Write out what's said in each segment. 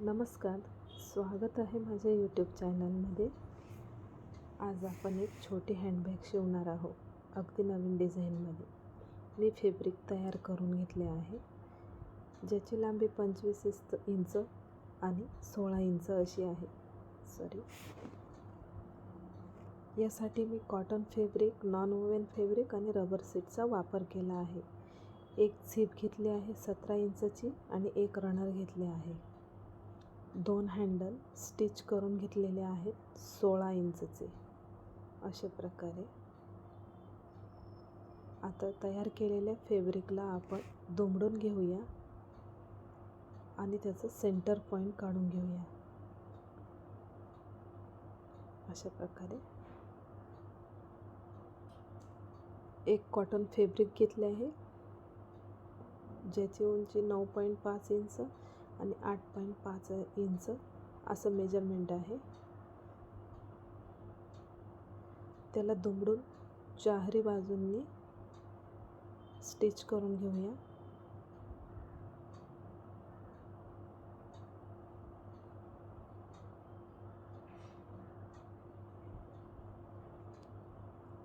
नमस्कार. स्वागत आहे माझ्या यूट्यूब चॅनलमध्ये आज आपण एक छोटी हँडबॅग शिवणार आहोत अगदी नवीन डिझाईनमध्ये मी फेब्रिक तयार करून घेतले आहे. ज्याची लांबी पंचवीस इस्त इंच आणि सोळा इंच अशी आहे. सॉरी यासाठी मी cotton fabric non woven fabric आणि रबर सीटचा वापर केला आहे. एक झीप घेतली आहे सतरा इंचची आणि एक रनर घेतले आहे. दोन हँडल स्टिच करून घेतलेले आहेत सोळा इंचचे. अशा प्रकारे आता तयार केलेल्या फेब्रिकला आपण दुमडून घेऊया आणि त्याचं सेंटर पॉईंट काढून घेऊया. अशा प्रकारे एक कॉटन फेब्रिक घेतले आहे ज्याची उंची नऊ पॉईंट पाच इंच आणि आठ पॉईंट पाच इंच असं मेजरमेंट आहे. त्याला दुमडून चारही बाजूंनी स्टिच करून घेऊया.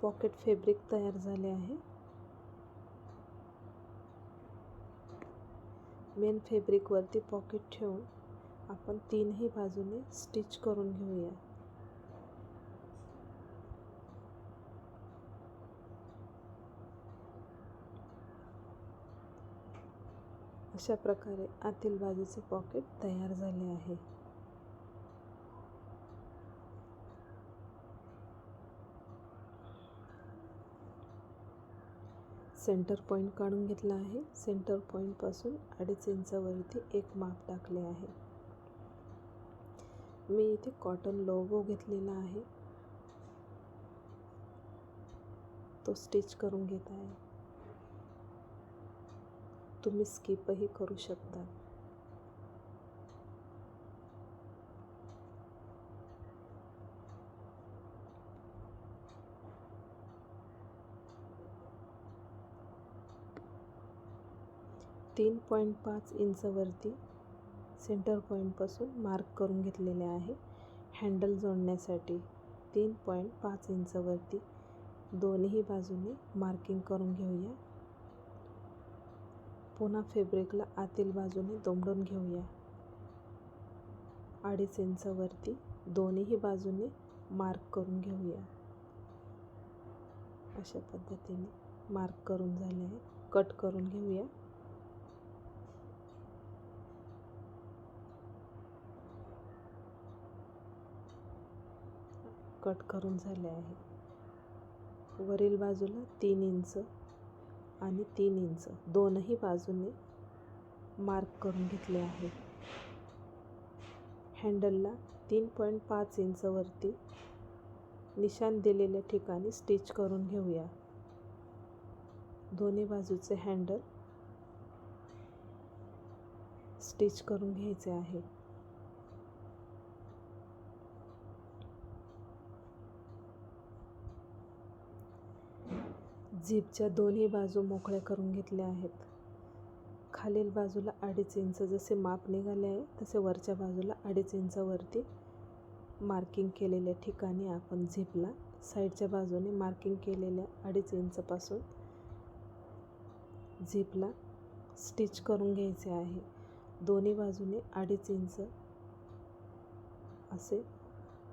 पॉकेट फॅब्रिक तयार झाले आहे. मेन फॅब्रिकवरती पॉकेट ठेवून आपण तीनही बाजूने स्टिच करून घेऊया. अशा प्रकारे आतील बाजूचे पॉकेट तयार झाले आहे. सेंटर पॉईंट काढून घेतला आहे. सेंटर पॉईंटपासून अडीच इंचावरती एक माप टाकले आहे. मी इथे कॉटन लोगो घेतलेला आहे. तो स्टिच करून घेत आहे. तुम्ही स्किपही करू शकता. तीन पॉईंट पाच इंचवरती सेंटर पॉईंटपासून मार्क करून घेतलेले आहे. हँडल जोडण्यासाठी तीन पॉईंट पाच इंचवरती दोन्ही बाजूने मार्किंग करून घेऊया. पुन्हा फेब्रिकला आतील बाजूने दोमडून घेऊया. अडीच इंचवरती दोन्ही बाजूने मार्क करून घेऊया. अशा पद्धतीने मार्क करून झाले आहे. कट करून घेऊया. कट करून झाले आहे. वरील बाजूला तीन इंच आणि तीन इंच दोनही बाजूने मार्क करून घेतले आहे. हँडलला तीन पॉईंट पाच इंचवरती निशान दिलेल्या ठिकाणी स्टिच करून घेऊया. दोन्ही बाजूचे हँडल स्टिच करून घ्यायचे आहे. झिपच्या दोन्ही बाजू मोकळ्या करून घेतल्या आहेत. खालील बाजूला अडीच इंच जसे माप निघाले आहे तसे वरच्या बाजूला अडीच इंचावरती मार्किंग केलेल्या ठिकाणी आपण झिपला साईडच्या बाजूने मार्किंग केलेल्या अडीच इंचपासून झिपला स्टिच करून घ्यायचे आहे. दोन्ही बाजूने अडीच इंच असे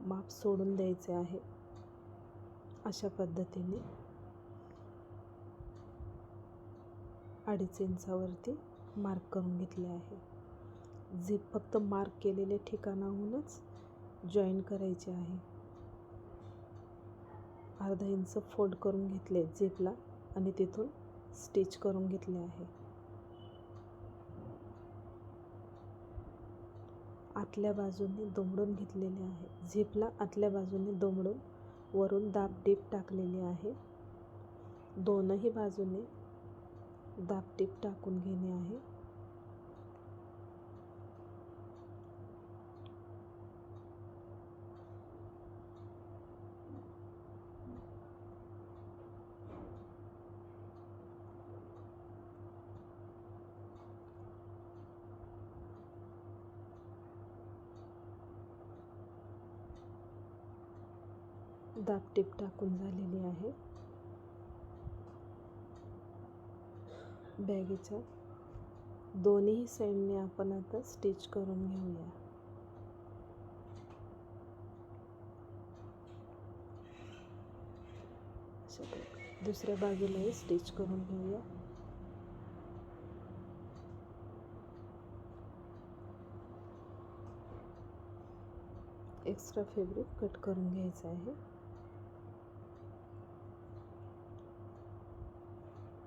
माप सोडून द्यायचे आहे. अशा पद्धतीने अडीच इंचावरती मार्क करून घेतले आहे. जे फक्त मार्क केलेल्या ठिकाणाहूनच जॉईन करायचे आहे. अर्धा इंच फोल्ड करून घेतले झिपला आणि तिथून स्टिच करून घेतले आहे. आतल्या बाजूने दोमडून घेतलेले आहे. झिपला आतल्या बाजूने दोमडून वरून दाब डीप टाकलेली आहे. दोनही बाजूने दाबटीप टाकून घेणे आहे. दाबटीप टाकून झालेली आहे. बॅगेच्या दोन्ही साईडने आपण आता स्टिच करून घेऊया. दुसऱ्या बाजूलाही स्टिच करून घेऊया. एक्स्ट्रा फेब्रिक कट करून घ्यायचं आहे.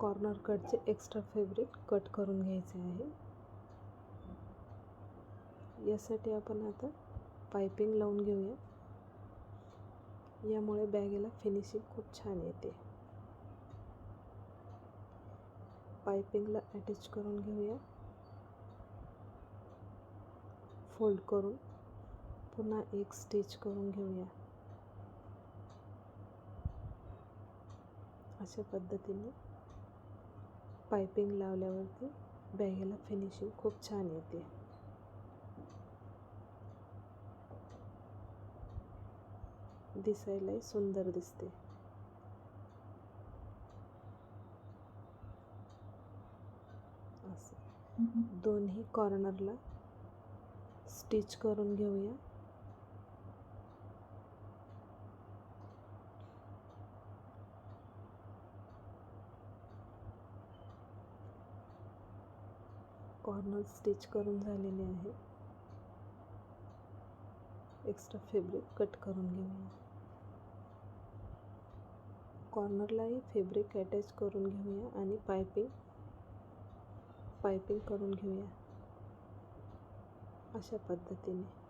कॉर्नर कटचे एक्स्ट्रा फॅब्रिक कट करून घ्यायचे आहे. यासाठी आपण आता पायपिंग लावून घेऊया. यामुळे बॅगेला फिनिशिंग खूप छान येते. पायपिंगला अटॅच करून घेऊया. फोल्ड करून पुन्हा एक स्टिच करून घेऊया. अशा पद्धतीने पायपिंग लावल्यावरती बॅगेला फिनिशिंग खूप छान येते. दिसायलाही सुंदर दिसते. असं. दोन्ही कॉर्नरला स्टिच करून घेऊया. कॉर्नर स्टिच करून झालेले आहे. एक्स्ट्रा फेब्रिक कट करून घेऊया. कॉर्नरलाही फेब्रिक अटॅच करून घेऊया आणि पायपिंग पायपिंग करून घेऊया. अशा पद्धतीने.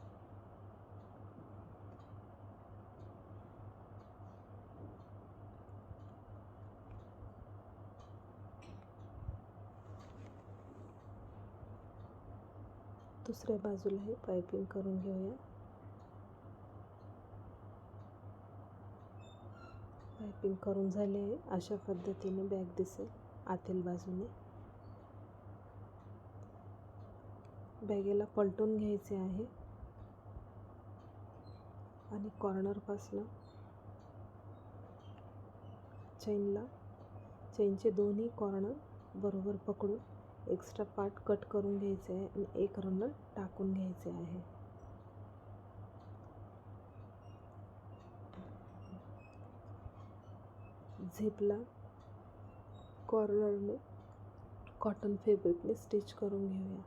दुसऱ्या बाजूलाही पायपिंग करून घेऊया. पायपिंग करून झाले आहे अशा पद्धतीने बॅग दिसेल आतील बाजूने. बॅगेला पलटून घ्यायचे आहे. आणि कॉर्नरपासनं चेनला चेनचे दोन्ही कॉर्नर बरोबर पकडून एक्स्ट्रा पार्ट कट करून घ्यायचे आहे आणि एक रनर टाकून घ्यायचे आहे. झिपला कॉर्नरने कॉटन फेब्रिकने स्टिच करून घेऊया.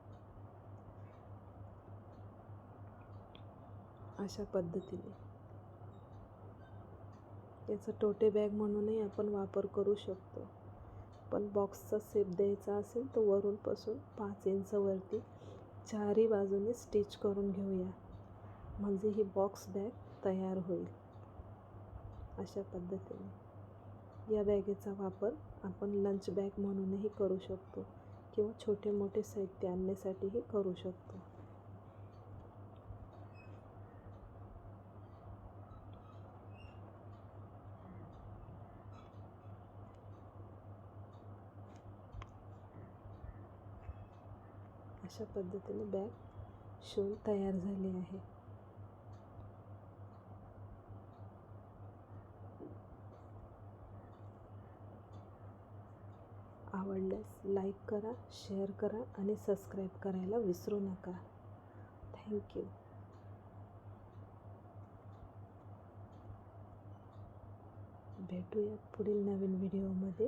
अशा पद्धतीने. याचा टोटे बॅग म्हणूनही आपण वापर करू शकतो. पण बॉक्सचा सेप द्यायचा असेल तर वरूनपासून पाच इंचवरती चारही बाजूने स्टिच करून घेऊया. म्हणजे ही बॉक्स बॅग तयार होईल. अशा पद्धतीने. या बॅगेचा वापर आपण लंच बॅग म्हणूनही करू शकतो किंवा छोटे मोठे साहित्य आणण्यासाठीही करू शकतो. अशा पद्धतीने बॅग शिवून तयार झाली आहे. आवडल्यास लाईक करा शेअर करा आणि सबस्क्राईब करायला विसरू नका. थँक्यू भेटूया पुढील नवीन व्हिडिओमध्ये